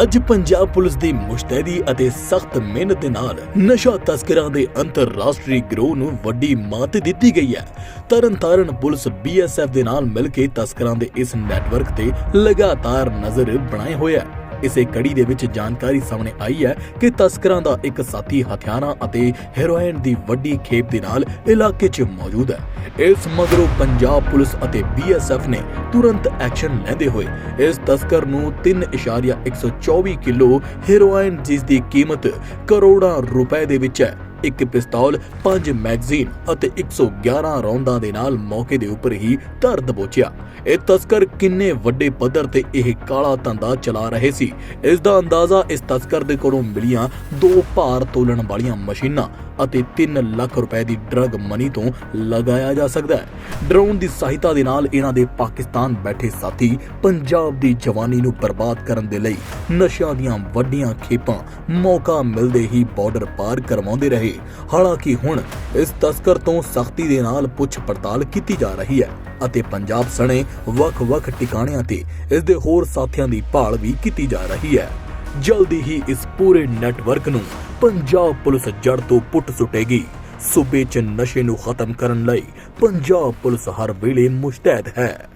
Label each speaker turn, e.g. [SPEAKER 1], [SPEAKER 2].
[SPEAKER 1] ਅੱਜ ਪੰਜਾਬ ਪੁਲਿਸ ਦੀ ਮੁਸ਼ਤੈਦੀ ਅਤੇ ਸਖਤ ਮਿਹਨਤ ਦੇ ਨਾਲ ਨਸ਼ਾ ਤਸਕਰਾਂ ਦੇ ਅੰਤਰਰਾਸ਼ਟਰੀ ਗਰੋਹ ਨੂੰ ਵੱਡੀ ਮਾਤ ਦਿੱਤੀ ਗਈ ਹੈ। ਤਰਨਤਾਰਨ ਪੁਲਿਸ ਬੀਐਸਐਫ ਦੇ ਨਾਲ ਮਿਲ ਕੇ ਤਸਕਰਾਂ ਦੇ ਇਸ ਨੈਟਵਰਕ ਤੇ ਲਗਾਤਾਰ ਨਜ਼ਰ ਬਣਾਏ ਹੋਇਆ ਹੈ। ਇਸੇ ਕੜੀ ਦੇ ਵਿੱਚ ਜਾਣਕਾਰੀ ਸਾਹਮਣੇ ਆਈ ਹੈ ਕਿ ਤਸਕਰਾਂ ਦਾ ਇੱਕ ਸਾਥੀ ਹਥਿਆਰਾਂ ਅਤੇ ਹੈਰੋਇਨ ਦੀ ਵੱਡੀ ਖੇਪ ਦੇ ਨਾਲ ਇਲਾਕੇ 'ਚ ਮੌਜੂਦ ਹੈ। ਇਸ ਮਗਰੋਂ ਪੰਜਾਬ ਪੁਲਿਸ ਅਤੇ ਬੀਐਸਐਫ ਨੇ ਤੁਰੰਤ ਐਕਸ਼ਨ ਲੈਂਦੇ ਹੋਏ ਇਸ ਤਸਕਰ ਨੂੰ 3.124 ਕਿਲੋ ਹੈਰੋਇਨ ਜਿਸ ਦੀ ਕੀਮਤ ਕਰੋੜਾਂ ਰੁਪਏ ਦੇ ਵਿੱਚ ਹੈ। ਇੱਕ ਪਿਸਤੌਲ 5 ਮੈਗਜ਼ੀਨ ਅਤੇ 111 ਰੌਂਦਾਂ ਦੇ ਨਾਲ ਮੌਕੇ ਦੇ ਉੱਪਰ ਹੀ ਧਰ ਦਬੋਚਿਆ। ਇਹ ਤਸਕਰ ਕਿੰਨੇ ਵੱਡੇ ਪੱਧਰ ਤੇ ਇਹ ਕਾਲਾ ਧੰਦਾ ਚਲਾ ਰਹੇ ਸੀ? ਇਸ ਦਾ ਅੰਦਾਜ਼ਾ ਇਸ ਤਸਕਰ ਦੇ ਕੋਲੋਂ ਮਿਲੀਆਂ ਦੋ ਭਾਰ ਤੋਲਣ ਵਾਲੀਆਂ ਮਸ਼ੀਨਾਂ ਅਤੇ 3 ਲੱਖ ਰੁਪਏ ਦੀ ਡਰਗ ਮਨੀ ਤੋਂ ਲਗਾਇਆ ਜਾ ਸਕਦਾ ਹੈ। ਡਰੋਨ ਦੀ ਸਹਾਇਤਾ ਦੇ ਨਾਲ ਇਹਨਾਂ ਦੇ ਪਾਕਿਸਤਾਨ ਬੈਠੇ ਸਾਥੀ ਪੰਜਾਬ ਦੀ ਜਵਾਨੀ ਨੂੰ ਬਰਬਾਦ ਕਰਨ ਦੇ ਲਈ ਨਸ਼ਿਆਂ ਦੀਆਂ ਵੱਡੀਆਂ ਖੇਪਾਂ ਮੌਕਾ ਮਿਲਦੇ ਹੀ ਬਾਰਡਰ ਪਾਰ ਕਰਵਾਉਂਦੇ ਰਹੇ। ਹਾਲਾਂਕਿ ਹੁਣ ਇਸ ਤਸਕਰ ਤੋਂ ਸਖਤੀ ਦੇ ਨਾਲ ਪੁੱਛ ਪੜਤਾਲ ਕੀਤੀ ਜਾ ਰਹੀ ਹੈ ਅਤੇ ਪੰਜਾਬ ਸਣੇ ਵੱਖ-ਵੱਖ ਟਿਕਾਣਿਆਂ ਤੇ ਇਸ ਦੇ ਹੋਰ ਸਾਥੀਆਂ ਦੀ ਭਾਲ ਵੀ ਕੀਤੀ ਜਾ ਰਹੀ ਹੈ। ਜਲਦੀ ਹੀ ਇਸ ਪੂਰੇ ਨੈਟਵਰਕ ਨੂੰ ਪੰਜਾਬ ਪੁਲਿਸ ਜੜ ਤੋਂ ਪੁੱਟ ਸੁੱਟੇਗੀ। ਸੂਬੇ 'ਚ ਨਸ਼ੇ ਨੂੰ ਖਤਮ ਕਰਨ ਲਈ ਪੰਜਾਬ ਪੁਲਿਸ ਹਰ ਵੇਲੇ ਮੁਸ਼ਤੈਦ ਹੈ।